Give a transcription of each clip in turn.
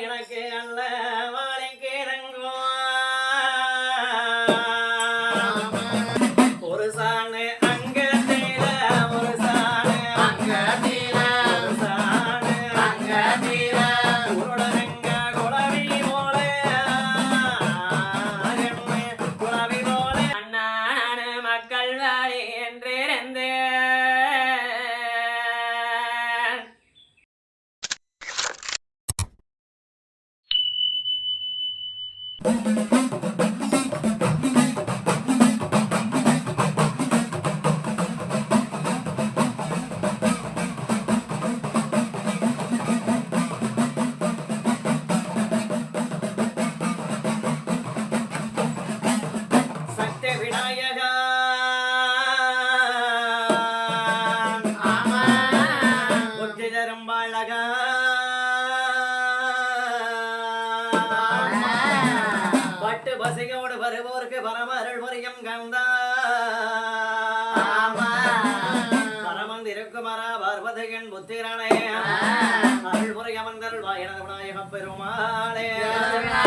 எனக்கு அல்ல. பட்டு பசியோடு வருவோருக்கு பரமருள் முறையும் கந்தா. பரமந்திருக்குமரா பார்வதியின் புத்திரனே. அருள் முறை அமர்ந்தருள் வாயனது விநாயகப் பெருமாளே. அண்ணா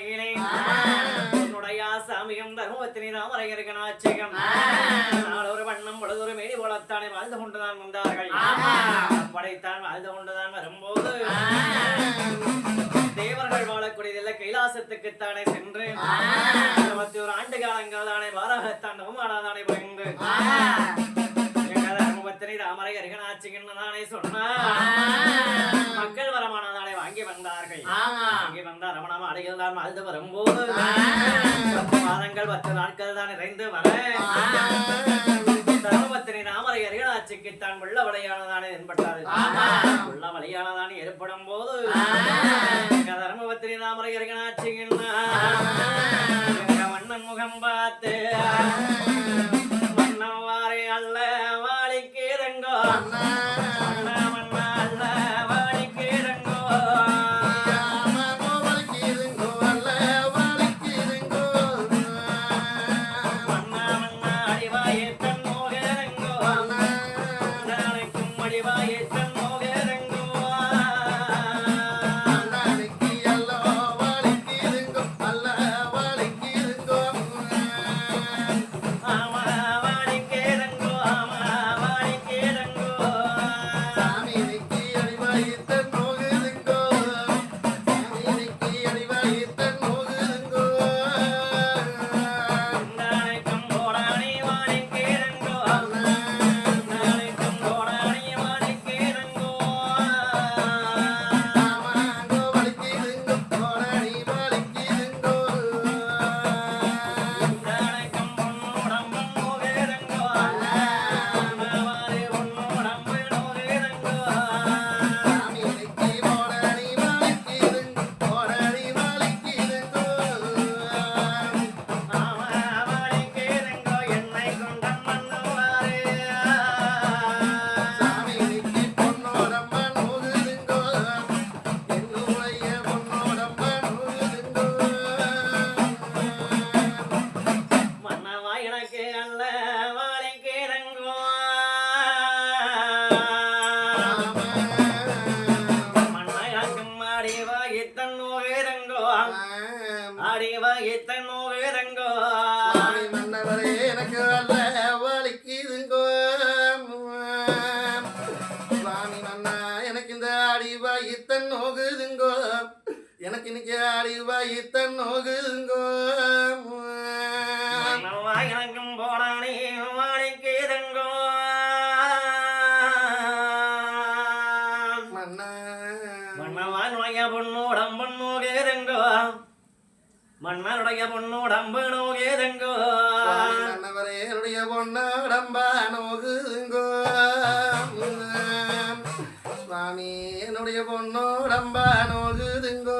சீமையிலே உன்னுடைய சாமியம் தர்மத்தினி ராமரையருக்கு நாச்சிகம் நாளொரு வண்ணம் பொழுதொரு மேடி போலத்தானே வாழ்ந்து கொண்டுதான் வந்தார்கள். படைத்தான் வாழ்ந்து கொண்டுதான் வரும்போது தேவர்கள் வாழக்கூடியதில்லை கைலாசத்துக்குத்தானே சென்று இருபத்தி ஒரு ஆண்டு காலங்கள் தானே பாரகத்தான் நவமானாதானே தர்மபத்தினி ராமரை அருகனாச்சிங்கன்னு தானே சொன்னா மக்கள் வரமானதானே வாங்கி வந்தார்கள் வாங்கி வந்த ரமணம் அடிகள் தான் வாழ்ந்து வரும்போது மாதங்கள் பத்து நாட்கள் தான் நிறைந்து வர. தர்மபத்தினி ராமரை அருகனாச்சிக்குத்தான் உள்ள வழியானதானே தென்பட்டாரு உள்ள வழியானதானே ஏற்படும் போது தர்மபத்தினி ராமரை அருகனாச்சிங்கன்னா மன்னன் முகம் பார்த்து. எத்தனோ வேதங்கோ மன்னவரே எனக்கு அல்ல வலிக்குதுங்கோ சுவாமி மன்னா எனக்கு இந்த அடிவாய் இத்தன் நோகுதுங்கோ. எனக்கு இன்னைக்கு அடிவாய் இத்தன் நோகுதுங்கோ. என்னுடைய பொண்ணுடம்பனோ ஏதங்கோ? அண்ணவரே என்னுடைய பொண்ணுடம்பனோகுங்கோ சுவாமி என்னுடைய பொண்ணுடம்பனோகுதுங்கோ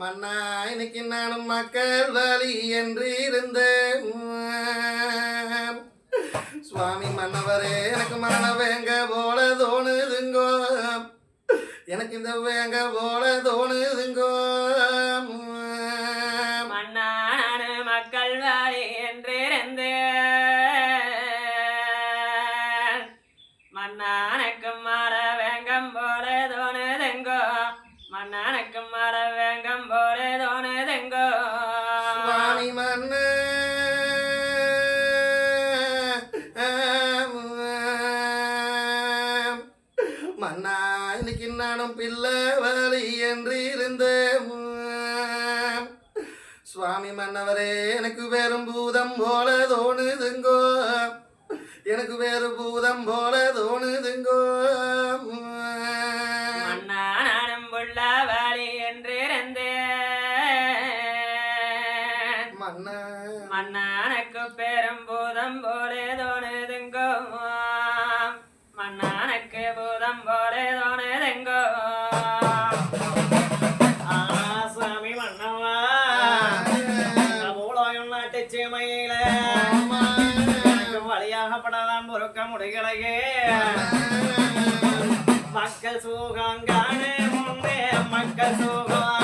மன்னா இன்னைக்கு நானும் மக்கள் வழி என்று இருந்தேன். சுவாமி மன்னவரே எனக்கு மரண வேங்க போல தோணுதுங்கோ. எனக்கு இந்த வேங்க போல தோணுதுங்கோ. மன்னான மக்கள் வழி என்று இருந்தேன். மன்னானுக்கு மர வேங்கம் போல தோணுதுங்கோ. மன்னானுக்கு மர പോലെ படாதான் பொறுக்க முடிகளையே மக்கள் சுகம் காண முன்னே மக்கள் சுகம்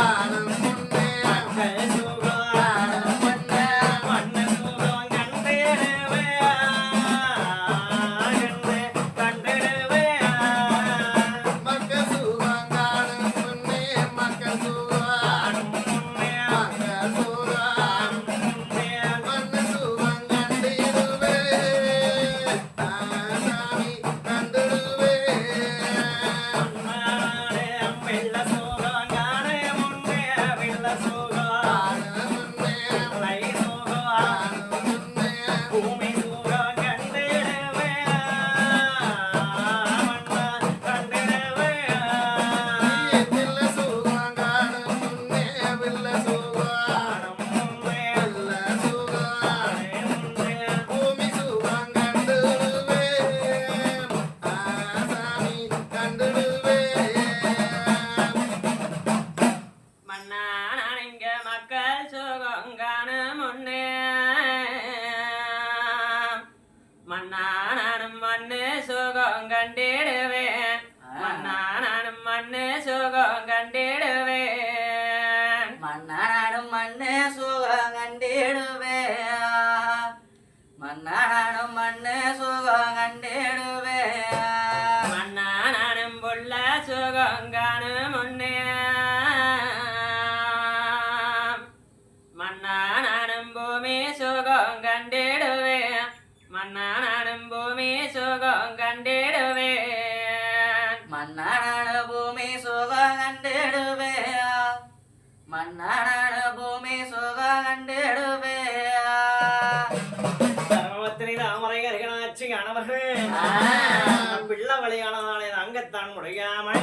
சுகங்கான முன்னே అడిగామే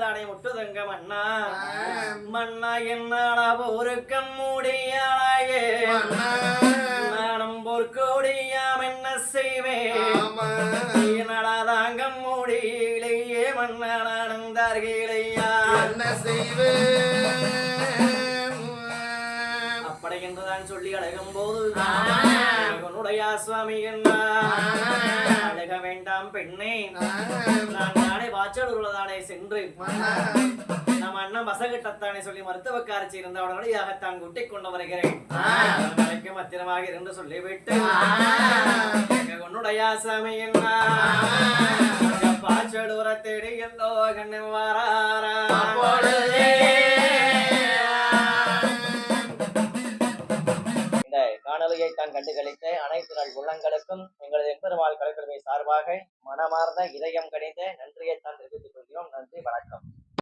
போலதானே வகித்திரதானே முட்டுதங்க மன்னா. மன்னா என்னாடா போருக்கம் மூடியாளாயே நானும் போர்க்கோடியாம் என்ன செய்வேன்? என்னடா தாங்க மூடியிலேயே மன்னாடும் தார்கிலையா என்ன செய்வேன்? அப்படி என்றுதான் சொல்லி அழகும் போது உன்னுடைய சுவாமி என்ன? வேண்டாம் பெண்ணே. நான் நானே வாச்சல் உள்ளதானே சென்று நம் அண்ணன் வசகிட்டத்தானே சொல்லி மருத்துவக்காரச்சி இருந்த உடனடியாகத்தான் குட்டிக் கொண்டு வருகிறேன். நாளைக்கு மத்திரமாக இருந்து சொல்லிவிட்டு உன்னுடைய சாமி என்ன? பாச்சடூர தேடி எந்தோ கண்ணு வாராரா? காணொலியை தான் கண்டுகளித்த அனைத்து நாள் உள்ளங்களுக்கும் எங்களது எம்பெருமாள் கலைக்குழுமை சார்பாக மனமார்ந்த இதயம் கணிந்த நன்றியை தான் தெரிவித்துக் கொள்கிறோம். நன்றி வணக்கம்.